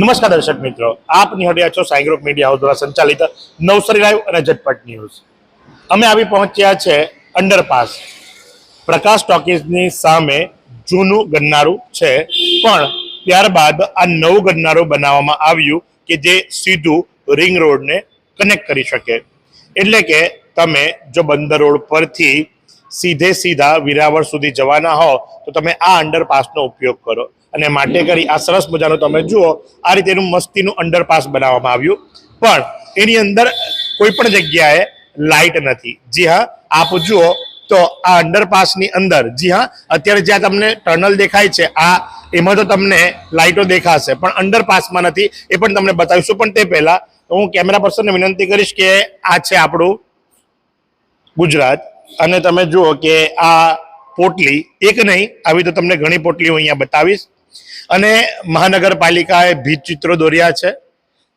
નમસ્કાર દર્શક મિત્રો. આપ નિહાળ્યા છો સાઈ ગ્રુપ મીડિયા હાઉસ દ્વારા સંચાલિત નવસરી લાઈવ અને ઝટપટ ન્યૂઝ. અમે આવી પહોંચ્યા છે અંડરપાસ. પ્રકાશ ટોકીઝની સામે જૂનું ગન્નારું છે. પણ ત્યારબાદ આ નવું ગન્નારું બનાવવામાં આવ્યું કે જે સીધું રિંગ રોડને કનેક્ટ કરી શકે. એટલે કે તમે જો બંદર રોડ પરથી સીધે સીધા વિરાવળ સુધી જવાના હો, તો તમે આ અંડરપાસનો ઉપયોગ કરો. અને માટે કરી આ સરસ મજાનું તમે જુઓ, આ રીતેનું મસ્તીનું અંડરપાસ બનાવવામાં આવ્યું. પણ એની અંદર કોઈ પણ જગ્યાએ લાઇટ નથી. જી હા, આપ જુઓ, તો આ અંડરપાસની અંદર, જી હા, અત્યારે જ્યાં તમને ટનલ દેખાય છે, આ એમાં તો તમને લાઇટો દેખાશે, પણ અંડરપાસમાં નથી. એ પણ તમને બતાવીશું, પણ તે પહેલા હું કેમેરા પર્સનને વિનંતી કરીશ કે આ છે આપણું ગુજરાત. અને તમે જુઓ કે આ પોટલી એક નહીં, આવી તો તમને ઘણી પોટલીઓ અહીંયા બતાવીશ. અને મહાનગરપાલિકાએ ભીત ચિત્રો દોર્યા છે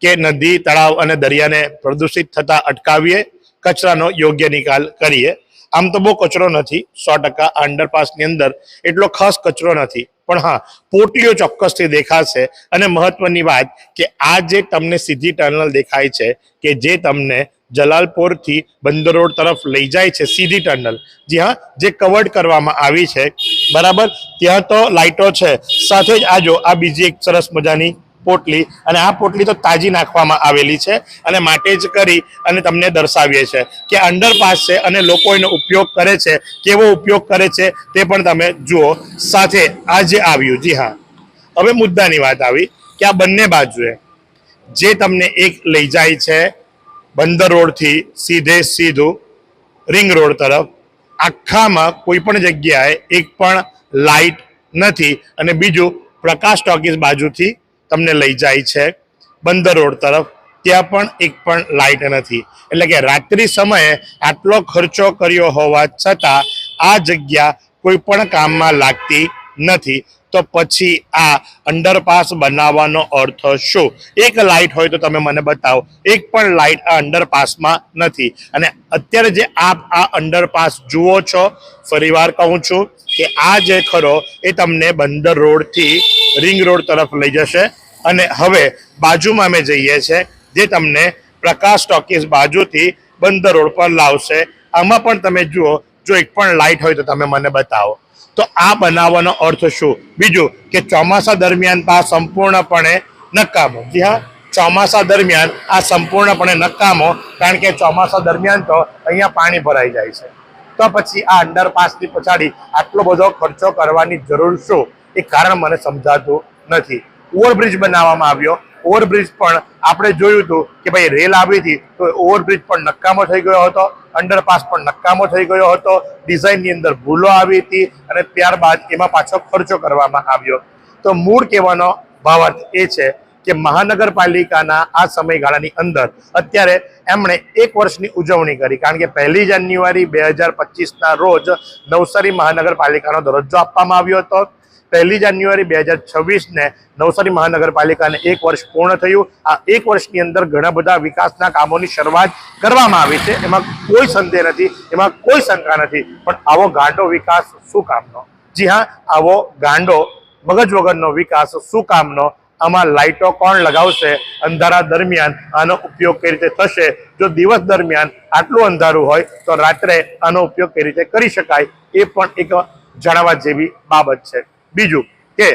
કે નદી, તળાવ અને દરિયાને પ્રદૂષિત થતા અટકાવીએ, કચરાનો યોગ્ય નિકાલ કરીએ. આમ તો બહુ કચરો નથી, સો ટકા અંડરપાસની અંદર એટલો ખાસ કચરો નથી. પણ હા, પોટલીઓ ચોક્કસથી દેખાશે. અને મહત્વની વાત કે આ જે તમને સીધી ટનલ દેખાય છે કે જે તમને જલાલપોરથી બંદર રોડ તરફ લઈ જાય છે સીધી ટનલ. જી હા જે કવર્ડ કરવામાં આવી છે, બરાબર? ત્યાં તો લાઇટો છે. સાથે જ આજો આ બીજી એક સરસ મજાની પોટલી અને આ પોટલી તો તાજી નાખવામાં આવેલી છે અને માટે જ કરી અને તમને દર્શાવીએ છે કે અંડરપાસ છે અને લોકો એનો ઉપયોગ કરે છે. કેવો ઉપયોગ કરે છે તે પણ તમે જુઓ. સાથે આજે આવ્યું, જી હા. હવે મુદ્દાની વાત આવી કે આ બંને બાજુએ જે તમને એક લઈ જાય છે બંદર રોડથી સીધે સીધું રિંગ રોડ તરફ આખામાં કોઈ પણ જગ્યાએ એક પણ લાઇટ નથી અને બીજું પ્રકાશ ટોકીસ બાજુથી તમને લઈ જાય છે બંદર રોડ તરફ. ત્યાં પણ એક પણ લાઇટ નથી. એટલે કે રાત્રિ સમયે આટલો ખર્ચો કર્યો હોવા છતાં આ જગ્યા કોઈ પણ કામમાં લાગતી નથી. તો પછી આ અંડરપાસ બનાવવાનો અર્થ શું? એક લાઇટ હોય તો તમે મને બતાવો. એક પણ લાઇટ આ અંડરપાસમાં નથી. અને અત્યારે જે આપ આ અંડરપાસ જુઓ છો, ફરીવાર કહું છું કે આ જે ખરો એ તમને બંદર રોડથી રિંગ રોડ તરફ લઈ જશે. અને હવે બાજુમાં અમે જઈએ છે, જે તમને પ્રકાશ ટોકીસ બાજુથી બંદર રોડ પર લાવશે. આમાં પણ તમે જુઓ જો એક પણ લાઇટ હોય તો તમે મને બતાવો. તો આ બનાવવાનો અર્થ શું? બીજું કે ચોમાસા દરમિયાન આ સંપૂર્ણપણે નકામો. જી હા, ચોમાસા દરમિયાન આ સંપૂર્ણપણે નકામો, કારણ કે ચોમાસા દરમિયાન તો અહીંયા પાણી ભરાઈ જાય છે. તો પછી આ અંડરપાસની પછાડી આટલો બધો ખર્ચો કરવાની જરૂર શું? એ કારણ મને સમજાતું નથી. ઓવરબ્રિજ બનાવવામાં આવ્યો. ઓવરબ્રિજ પણ આપણે જોયું હતું કે ભાઈ રેલ આવી હતી તો ઓવરબ્રિજ પણ નકામો થઈ ગયો હતો. અંડરપાસ પણ નકામો થઈ ગયો હતો. ડિઝાઇનની અંદર ભૂલો આવી હતી અને ત્યારબાદ એમાં પાછો ખર્ચો કરવામાં આવ્યો. તો મૂળ કહેવાનો ભાવાર્થ એ છે કે મહાનગરપાલિકાના આ સમયગાળાની અંદર અત્યારે એમણે એક વર્ષની ઉજવણી કરી. કારણ કે પહેલી જાન્યુઆરી બે હજાર પચીસના રોજ નવસારી મહાનગરપાલિકાનો દરજ્જો આપવામાં આવ્યો હતો. પહેલી જાન્યુઆરી બે હજાર છવ્વીસને નવસારી મહાનગરપાલિકાને એક વર્ષ પૂર્ણ થયું. આ એક વર્ષની અંદર ઘણા બધા વિકાસના કામોની શરૂઆત કરવામાં આવી છે. એમાં કોઈ સંદેહ નથી, એમાં કોઈ શંકા નથી. પણ આવો ગાંડો વિકાસ શું કામનો? જી હા, આવો ગાંડો મગજ વગરનો વિકાસ શું કામનો? આમાં લાઇટો કોણ લગાવશે? અંધારા દરમિયાન આનો ઉપયોગ કઈ રીતે થશે? જો દિવસ દરમિયાન આટલું અંધારું હોય, તો રાત્રે આનો ઉપયોગ કઈ રીતે કરી શકાય? એ પણ એક જણાવવા જેવી બાબત છે. બીજું કે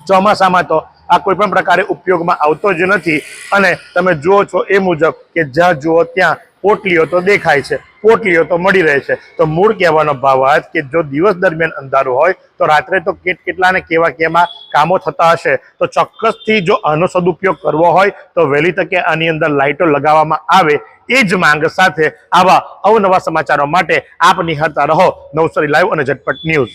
ચોમાસામાં તો આ કોઈ પણ પ્રકારે ઉપયોગમાં આવતો જ નથી અને તમે જુઓ છો એ મુજબ કે જ્યાં જુઓ ત્યાં પોટલીઓ તો દેખાય છે, પોટલીઓ તો મળી રહે છે. તો મૂળ કહેવાનો ભાવાર્થ કે જો દિવસ દરમિયાન અંધારું હોય તો રાત્રે તો કેટ કેટલા ને કેવા કેવા કામો થતા હશે. તો ચોક્કસથી જો આનો સદુપયોગ કરવો હોય તો વહેલી તકે આની અંદર લાઇટો લગાવવામાં આવે એ જ માંગ સાથે આવા અવનવા સમાચારો માટે આપ નિહાળતા રહો નવસારી લાઈવ અને ઝટપટ ન્યૂઝ.